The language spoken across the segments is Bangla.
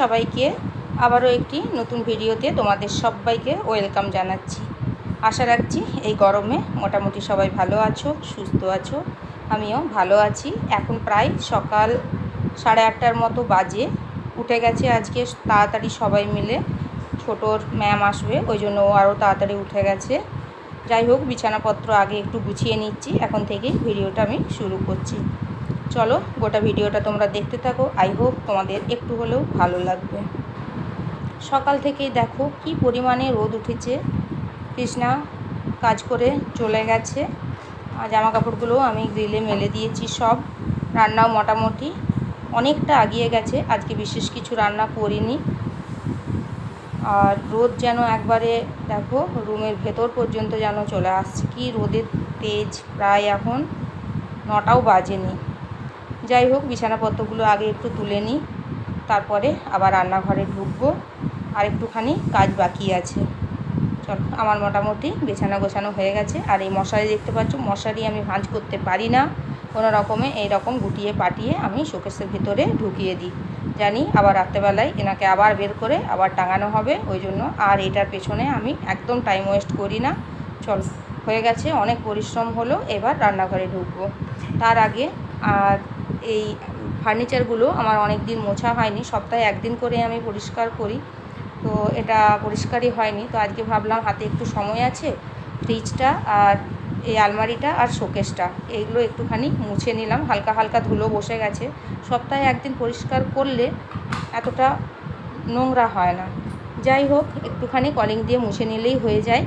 সবাইকে আবারও একটি নতুন ভিডিওতে তোমাদের সবাইকে ওয়েলকাম জানাচ্ছি। আশা রাখছি এই গরমে মোটামুটি সবাই ভালো আছো, সুস্থ আছো, আমিও ভালো আছি। এখন প্রায় সকাল সাড়ে আটটার মতো বাজে, উঠে গেছে আজকে তাড়াতাড়ি সবাই মিলে। ছোটোর ম্যাম আসবে, ওই জন্য ও আরও তাড়াতাড়ি উঠে গেছে। যাই হোক, বিছানাপত্র আগে একটু গুছিয়ে নিচ্ছি, এখন থেকেই ভিডিওটা আমি শুরু করছি। চলো গোটা ভিডিওটা তোমরা দেখতে থাকো। আই হোপ তোমাদের একটু হলেও ভালো লাগবে। সকাল থেকেই দেখো কি পরিমাণে রোদ উঠেছে। কৃষ্ণা কাজ করে চলে গেছে। জামা কাপড়গুলো আমি গ্রিলে মেলে দিয়েছি সব। রান্নাও মোটামুটি অনেকটা আগিয়ে গেছে। আজকে বিশেষ কিছু রান্না করিনি। আর রোদ যেন একবারে দেখো রুমের ভেতর পর্যন্ত যেন চলে আসছে। কি রোদের তেজ প্রায় এখন নটাও বাজেনি। যাই হোক, বিছানাপত্রগুলো আগে একটু তুলে নিই, তারপরে আবার রান্নাঘরে ঢুকবো, আর একটুখানি কাজ বাকি আছে। চল, আমার মোটামুটি বিছানা গোছানো হয়ে গেছে, আর এই মশারি দেখতে পাচ্ছ, মশারি আমি ভাঁজ করতে পারি না। কোনো রকমে এই রকম গুটিয়ে পাটিয়ে আমি শোকেসের ভিতরে ঢুকিয়ে দিই। জানি আবার রাত্রেবেলায় এনাকে আবার বের করে আবার টাঙানো হবে, ওই জন্য আর এটার পেছনে আমি একদম টাইম ওয়েস্ট করি না। চল, হয়ে গেছে, অনেক পরিশ্রম হলো, এবার রান্নাঘরে ঢুকবো। তার আগে আর এই ফার্নিচারগুলো আমার অনেক দিন মোছা হয়নি, সপ্তাহে একদিন করে আমি পরিষ্কার করি। তো এটা পরিষ্কারই হয়নি, তো আজকে ভাবলাম হাতে একটু সময় আছে ফ্রিজটা আর এই আলমারিটা আর শোকেসটা, এইগুলো একটুখানি মুছে নিলাম। হালকা হালকা ধুলো বসে গেছে। সপ্তাহে একদিন পরিষ্কার করলে এতটা নোংরা হয় না। যাই হোক, একটুখানি কলিং দিয়ে মুছে নিলেই হয়ে যায়।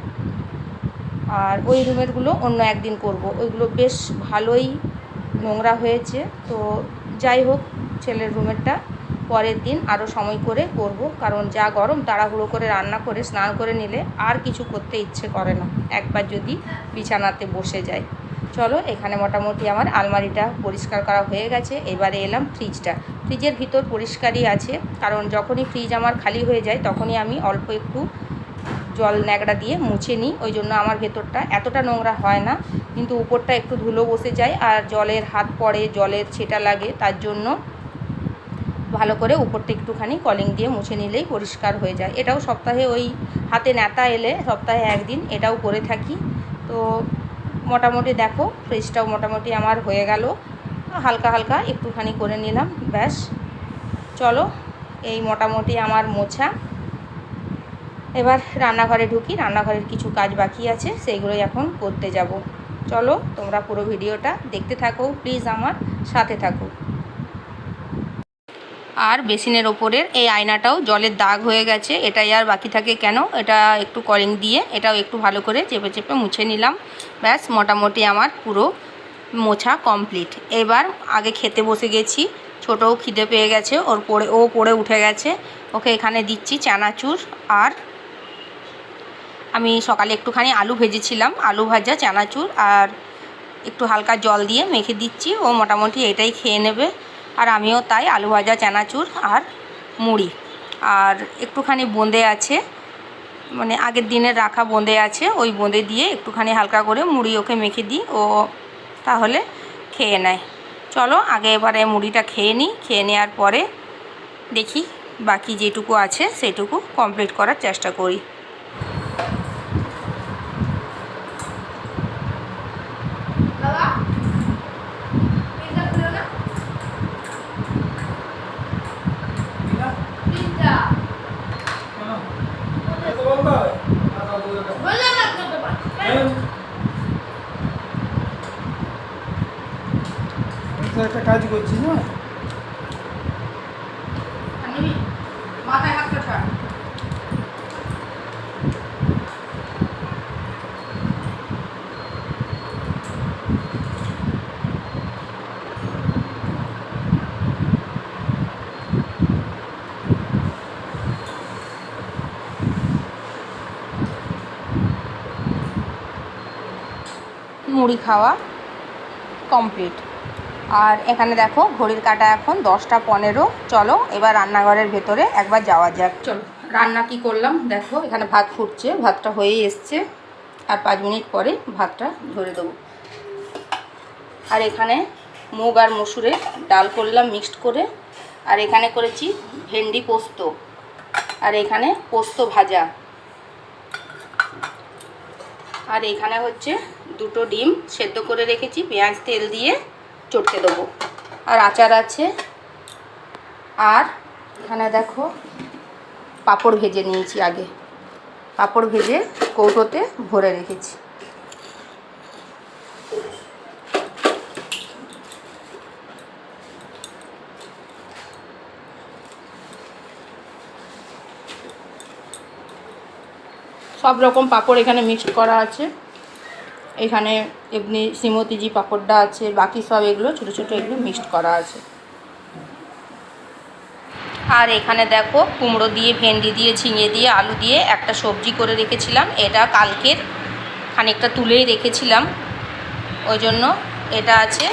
আর ওই রুমেরগুলো অন্য একদিন করব। ওইগুলো বেশ ভালোই নোংরা হয়েছে, তো যাই হোক ছেলের রুমেরটা পরের দিন আরও সময় করে করব, কারণ যা গরম তাড়াহুড়ো করে রান্না করে, স্নান করে নিলে আর কিছু করতে ইচ্ছে করে না। একবার যদি বিছানাতে বসে যায় চলো, এখানে মোটামুটি আমার আলমারিটা পরিষ্কার করা হয়ে গেছে। এবারে এলাম ফ্রিজটা। ফ্রিজের ভিতর পরিষ্কারই আছে, কারণ যখনই ফ্রিজ আমার খালি হয়ে যায় তখনই আমি অল্প একটু জল ন্যাকড়া দিয়ে মুছে নিই। ওই জন্য আমার ভেতরটা এতটা নোংরা হয় না। কিন্তু উপরটা একটু ধুলো বসে যায় আর জলের হাত পড়ে, জলের ছেটা লাগে, তার জন্য ভালো করে উপরটা একটুখানি কলিং দিয়ে মুছে নিলেই পরিষ্কার হয়ে যায়। এটাও সপ্তাহে ওই হাতে নেতা এলে সপ্তাহে একদিন এটাও করে থাকি। তো মোটামুটি দেখো, ফ্রিজটাও মোটামুটি আমার হয়ে গেল। হালকা হালকা একটুখানি করে নিলাম, ব্যাস। চলো, এই মোটামুটি আমার মোছা। এবার রান্নাঘরে ঢুকি, রান্নাঘরের কিছু কাজ বাকি আছে, সেইগুলোই এখন করতে যাব। চলো তোমরা পুরো ভিডিওটা দেখতে থাকো প্লিজ আমার সাথে থাকো। আর বেসিনের ওপরের এই আয়নাটাও জলের দাগ হয়ে গেছে, এটাই আর বাকি থাকে কেন? এটা একটু কলিং দিয়ে, এটাও একটু ভালো করে চেপে চেপে মুছে নিলাম। ব্যাস, মোটামুটি আমার পুরো মোছা কমপ্লিট এবার আগে খেতে বসে গেছি, ছোটও খিদে পেয়ে গেছে, ওর পড়ে, ও পড়ে উঠে গেছে। ওকে এখানে দিচ্ছি চানাচুর আর আমি সকালে একটুখানি আলু ভেজেছিলাম, আলু ভাজা, চানাচুর আর একটু হালকা জল দিয়ে মেখে দিচ্ছি। ও মোটামুটি এটাই খেয়ে নেবে। আর আমিও তাই আলু ভাজা, চানাচুর আর মুড়ি। আর একটুখানি বোঁদে আছে মানে আগের দিনের রাখা বোঁদে আছে, ওই বোঁদে দিয়ে একটুখানি হালকা করে মুড়ি ওকে মেখে দিই, ও তাহলে খেয়ে নেয়। চলো, আগে এবারে মুড়িটা খেয়ে নিই। খেয়ে নেওয়ার পরে দেখি বাকি যেটুকু আছে, সেটুকু কমপ্লিট করার চেষ্টা করি একটা কাজ করছি না মাথায় হাতটা ছাড় মুড়ি খাওয়া কমপ্লিট আর এখানে দেখো, ঘড়ির কাটা এখন দশটা পনেরো। চলো, এবার রান্নাঘরের ভেতরে একবার যাওয়া যাক। চলো, রান্না কি করলাম? দেখো, এখানে ভাত ফুটছে, ভাতটা হয়েই এসছে। আর পাঁচ মিনিট পরে ভাতটা ধরে দেবো। আর এখানে মুগ আর মসুরের ডাল করলাম মিক্সড করে। আর এখানে করেছি ভেন্ডি পোস্ত। আর এখানে পোস্ত ভাজা। আর এখানে হচ্ছে দুটো ডিম সেদ্ধ করে রেখেছি, পেঁয়াজ, তেল দিয়ে চটকে দেবো। আর আচার আছে। আর এখানে দেখো পাঁপড় ভেজে নিয়েছি আগে। পাঁপড় ভেজে কৌটোতে ভরে রেখেছি। সব রকম পাঁপড় এখানে মিক্সড করা আছে। এখানে এমনি শ্রীমতিজি পাপড়টা আছে, বাকি সব এগুলো, ছোটো ছোটো এগুলো মিক্সড করা আছে। আর এখানে দেখো কুমড়ো দিয়ে, ভেন্ডি দিয়ে, ঝিঙে দিয়ে, আলু দিয়ে একটা সবজি করে রেখেছিলাম। এটা কালকের খানিকটা তুলেই রেখেছিলাম। ওই জন্য এটা আছে।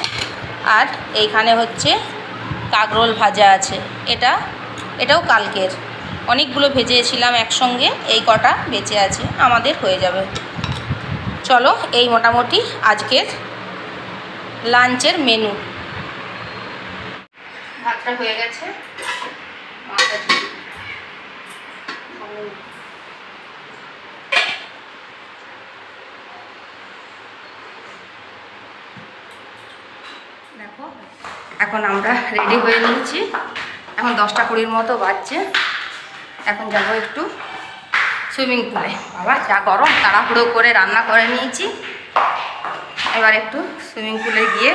আর এইখানে হচ্ছে কাগরোল ভাজা আছে। এটা, এটাও কালকের। অনেকগুলো ভেজেছিলাম একসঙ্গে, এই কটা বেঁচে আছে, আমাদের হয়ে যাবে। চলো, এই মোটামুটি আজকের লাঞ্চের মেনু। ভাতটা হয়ে গেছে। দেখো, এখন আমরা রেডি হয়ে নিয়েছি। এখন দশটা কুড়ির মতো বাজছে। এখন যাব একটু সুইমিং পুলে। বাবা, যা গরম, তাড়াহুড়ো করে রান্না করে নিয়েছি। এবার একটু সুইমিং পুলে গিয়ে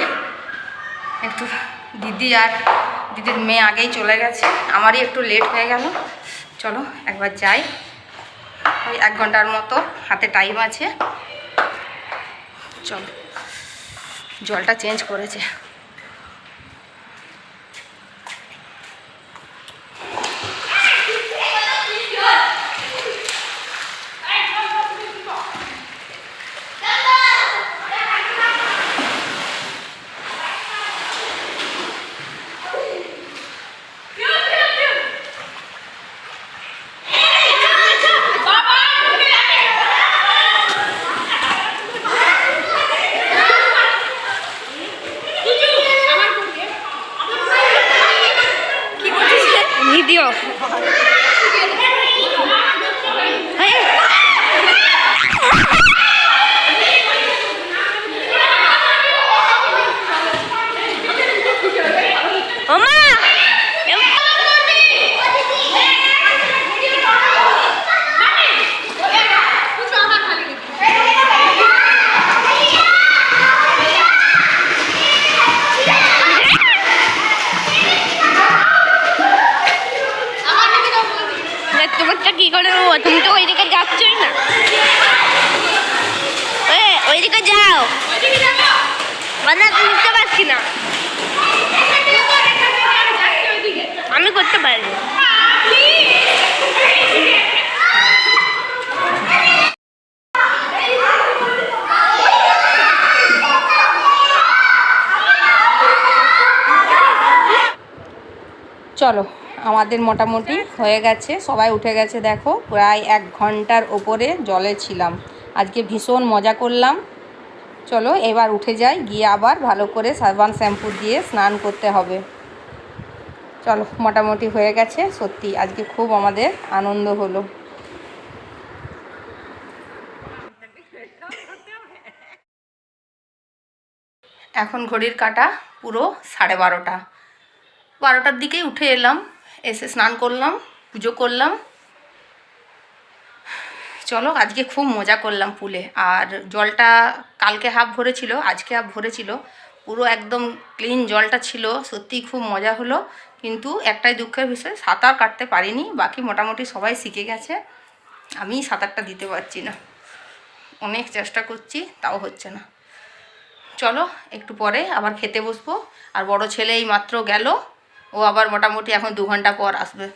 একটু দিদি আর দিদির মেয়ে আগেই চলে গেছে। আমারই একটু লেট হয়ে গেল। চলো, একবার যাই। ওই এক ঘণ্টার মতো হাতে টাইম আছে। চলো, জলটা চেঞ্জ করেছে। ওইদিকে যাও। মানে বুঝতে পারছি না। আমি করতে পারি। চলো, আমাদের মোটামুটি হয়ে গেছে। সবাই উঠে গেছে, দেখো। প্রায় এক ঘণ্টার ওপরে জলে ছিলাম। আজকে ভীষণ মজা করলাম। চলো, এবার উঠে যাই, গিয়ে আবার ভালো করে সাবান শ্যাম্পু দিয়ে স্নান করতে হবে। চলো, মোটামুটি হয়ে গেছে, সত্যি আজকে খুব আমাদের আনন্দ হলো। এখন ঘড়ির কাটা পুরো সাড়ে বারোটা। বারোটার দিকেই উঠে এলাম, এসে স্নান করলাম, পুজো করলাম। চলো আজকে খুব মজা করলাম পুলে। আর জলটা কালকে হাফ ভরেছিল, আজকে হাফ ভরেছিল। পুরো একদম ক্লিন জলটা ছিল, সত্যিই খুব মজা হলো। কিন্তু একটাই দুঃখের বিষয়, সাঁতার কাটতে পারিনি, বাকি মোটামুটি সবাই শিখে গেছে। আমি সাঁতারটা দিতে পারছি না। অনেক চেষ্টা করছি, তাও হচ্ছে না। চলো, একটু পরে আবার খেতে বসবো। আর বড় ছেলে এই মাত্র গেল, ও আবার মোটামুটি এখন দু ঘণ্টা পর আসবে।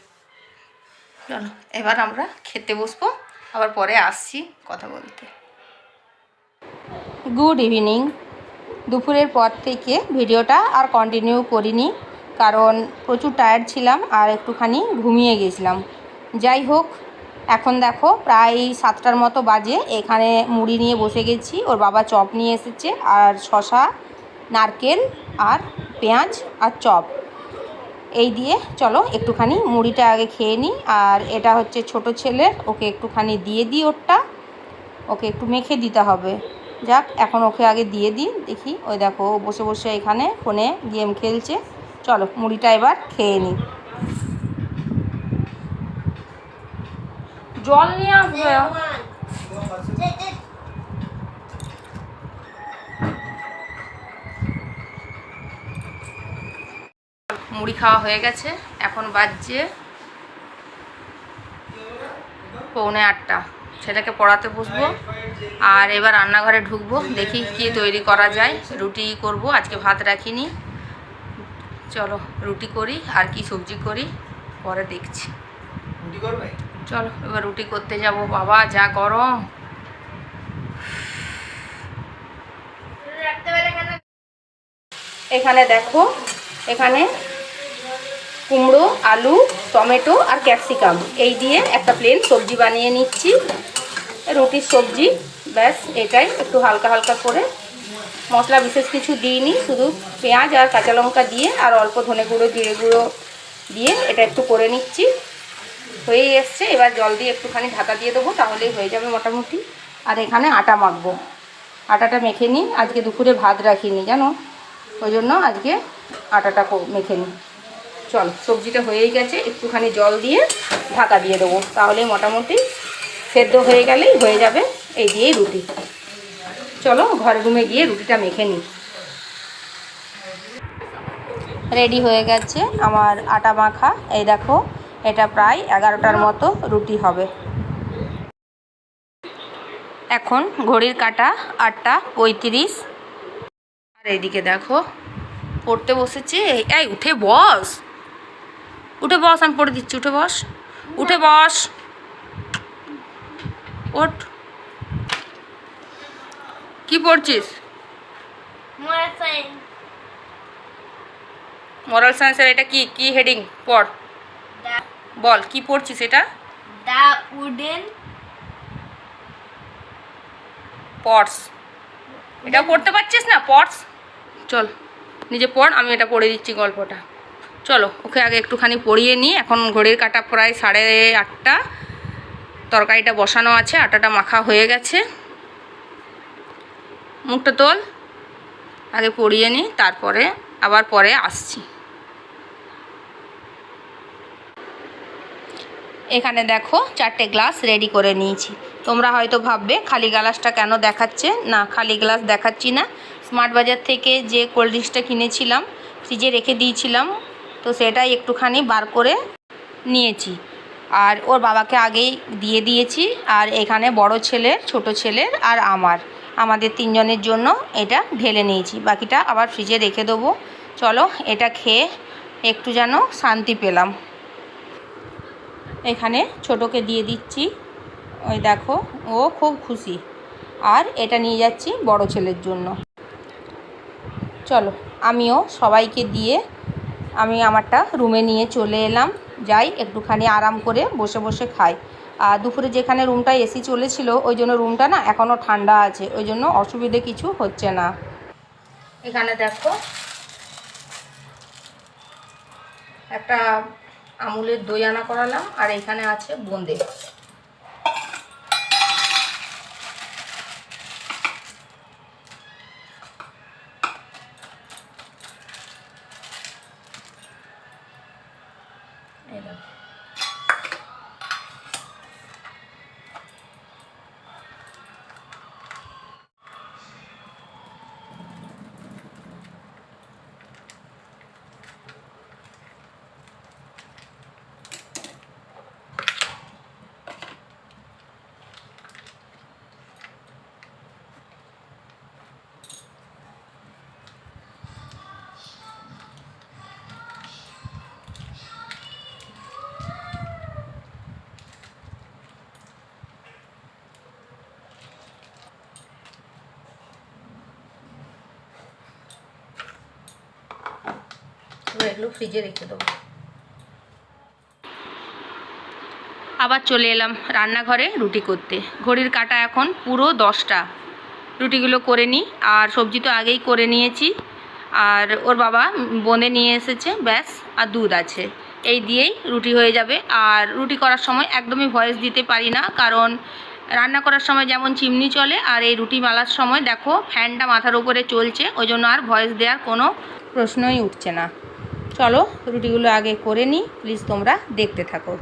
চলো, এবার আমরা খেতে বসবো। আবার পরে আসছি কথা বলতে। গুড ইভিনিং দুপুরের পর থেকে ভিডিওটা আর কন্টিনিউ করিনি, কারণ প্রচুর টায়ার্ড ছিলাম আর একটুখানি ঘুমিয়ে গেছিলাম। যাই হোক, এখন দেখো প্রায় সাতটার মতো বাজে, এখানে মুড়ি নিয়ে বসে গেছি, ওর বাবা চপ নিয়ে এসেছে, আর শশা নারকেল আর পেঁয়াজ আর চপ। এই দিয়ে চলো একটুখানি মুড়িটা আগে খেয়ে নিই। আর এটা হচ্ছে ছোট ছেলের, ওকে একটুখানি দিয়ে দিই ওরটা। ওকে একটু মেখে দিতে হবে। যাক, এখন ওকে আগে দিয়ে দিই। দেখি, ওই দেখো, ও বসে বসে এখানে ফোনে গেম খেলছে। চলো, মুড়িটা এবার খেয়ে নিই। জল নিয়ে আসবে। মুড়ি খাওয়া হয়ে গেছে। এখন বাজছে পৌনে আটটা। ছেলেকে পড়াতে বসবো। আর এবার রান্নাঘরে ঢুকবো দেখি কি তৈরি করা যায়। রুটি করব আজকে ভাত রাখিনি। চলো রুটি করি আর কি সবজি করি পরে দেখছি। চলো এবার রুটি করতে যাব। বাবা যা গরম। এখানে দেখো এখানে কুমড়ো, আলু, টমেটো আর ক্যাপসিকাম। এই দিয়ে একটা প্লেন সবজি বানিয়ে নিচ্ছি। রুটির সবজি, ব্যাস, এটাই একটু হালকা হালকা করে। মশলা বিশেষ কিছু দিইনি, শুধু পেঁয়াজ আর কাঁচা লঙ্কা দিয়ে আর অল্প ধনে গুঁড়ো, জিরে গুঁড়ো দিয়ে এটা একটু করে নিচ্ছি। হয়েই এসছে, এবার জল দিয়ে একটুখানি ঢাকা দিয়ে দেবো, তাহলেই হয়ে যাবে মোটামুটি। আর এখানে আটা মাখবো। আটাটা মেখে নিই, আজকে দুপুরে ভাত রাখিনি, জানো? ওই জন্য আজকে আটাটা মেখে নিই। চল, সবজিটা হয়েই গেছে, একটুখানি জল দিয়ে ঢাকা দিয়ে দেবো। তাহলে মোটামুটি সেদ্ধ হয়ে গেলেই হয়ে যাবে এই দিয়েই রুটি। চলো ঘরে রুমে গিয়ে রুটিটা মেখে নিই। রেডি হয়ে গেছে আমার আটা মাখা। এই দেখো, এটা প্রায় এগারোটার মতো রুটি হবে। এখন ঘড়ির কাটা আটটা পঁয়ত্রিশ। আর এইদিকে দেখো, পড়তে বসেছে। এই, উঠে বস। উঠে বস আমি পড়ে দিচ্ছি উঠে বস উঠে বস। ওঠ। কি পড়ছিস? মোরাল সায়েন্সের এটা কি? কি হেডিং পড়। বল কি পড়ছিস এটা? The wooden পটস এটা পড়তে পারছিস না? পটস চল নিজে পড় আমি এটা পড়ে দিচ্ছি গল্পটা। চলো, ওকে আগে একটুখানি পড়িয়ে নিই। এখন ঘড়ির কাটা প্রায় সাড়ে আটটা। তরকারিটা বসানো আছে, আটাটা মাখা হয়ে গেছে। মুখটা তোল, আগে পড়িয়ে নিই, তারপরে আবার পরে আসছি। এখানে দেখো চারটে গ্লাস রেডি করে নিয়েছি। তোমরা হয়তো ভাববে, খালি গ্লাসটা কেন দেখাচ্ছে? না, খালি গ্লাস দেখাচ্ছি না। স্মার্ট বাজার থেকে যে কোল্ড ড্রিঙ্কসটা কিনেছিলাম, ফ্রিজে রেখে দিয়েছিলাম তো সেটাই একটুখানি বার করে নিয়েছি। আর ওর বাবাকে আগেই দিয়ে দিয়েছি। আর এখানে বড় ছেলের ছোট ছেলের আর আমার। আমাদের তিনজনের জন্য এটা ঢেলে নিয়েছি। বাকিটা আবার ফ্রিজে রেখে দেবো। চলো, এটা খেয়ে একটু যেন শান্তি পেলাম। এখানে ছোটোকে দিয়ে দিচ্ছি। ওই দেখো, ও খুব খুশি। আর এটা নিয়ে যাচ্ছি বড় ছেলের জন্য। চলো, আমিও সবাইকে দিয়ে আমি আমারটা রুমে নিয়ে চলে এলাম। যাই, একটুখানি আরাম করে বসে বসে খাই। আর দুপুরে যেখানে রুমটা এসি চলেছিল, ওই জন্য রুমটা না এখনও ঠান্ডা আছে। ওই জন্য অসুবিধে কিছু হচ্ছে না। এখানে দেখো, একটা আমুলের দই আনা করালাম, আর এখানে আছে বোঁদে। এগুলো ফ্রিজে রেখে দেবো। আবার চলে এলাম রান্নাঘরে রুটি করতে। ঘড়ির কাটা এখন পুরো দশটা। রুটিগুলো করে নিই, আর সবজি তো আগেই করে নিয়েছি। আর ওর বাবা বোঁদে নিয়ে এসেছে, ব্যাস, আর দুধ আছে। এই দিয়েই রুটি হয়ে যাবে। আর রুটি করার সময় একদমই ভয়েস দিতে পারি না, কারণ রান্না করার সময় যেমন চিমনি চলে, আর এই রুটি মালার সময় দেখো, ফ্যানটা মাথার উপরে চলছে, ওই জন্য আর ভয়েস দেওয়ার কোনো প্রশ্নই উঠছে না। চলো রুটিগুলো আগে করে নিই। প্লিজ তোমরা দেখতে থাকো।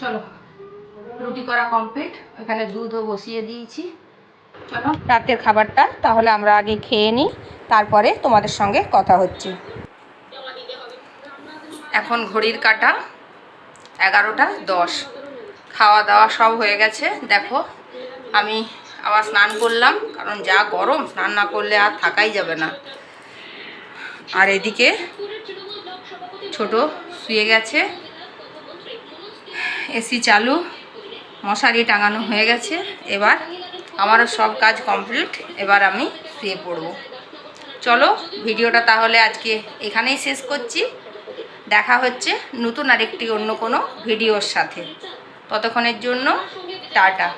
চলো, রুটি করা কমপ্লিট এখানে দুধও বসিয়ে দিয়েছি। চলো, রাতের খাবারটা, তাহলে আমরা আগে খেয়ে নিই, তারপরে তোমাদের সঙ্গে কথা হচ্ছে। এখন ঘড়ির কাটা, এগারোটা দশ। খাওয়া দাওয়া সব হয়ে গেছে, দেখো, আমি আবার স্নান করলাম, কারণ যা গরম, স্নান না করলে আর থাকাই যাবে না। আর এদিকে ছোট শুয়ে গেছে এসি চালু, মশারি টাঙানো হয়ে গেছে। এবার আমারও সব কাজ কমপ্লিট, এবার আমি শুয়ে পড়ব। চলো, ভিডিওটা তাহলে আজকে এখানেই শেষ করছি। দেখা হচ্ছে নতুন আরেকটি অন্য কোনো ভিডিওর সাথে। ততক্ষণের জন্য টাটা।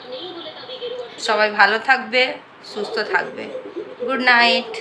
সবাই ভালো থাকবে, সুস্থ থাকবে। Good night.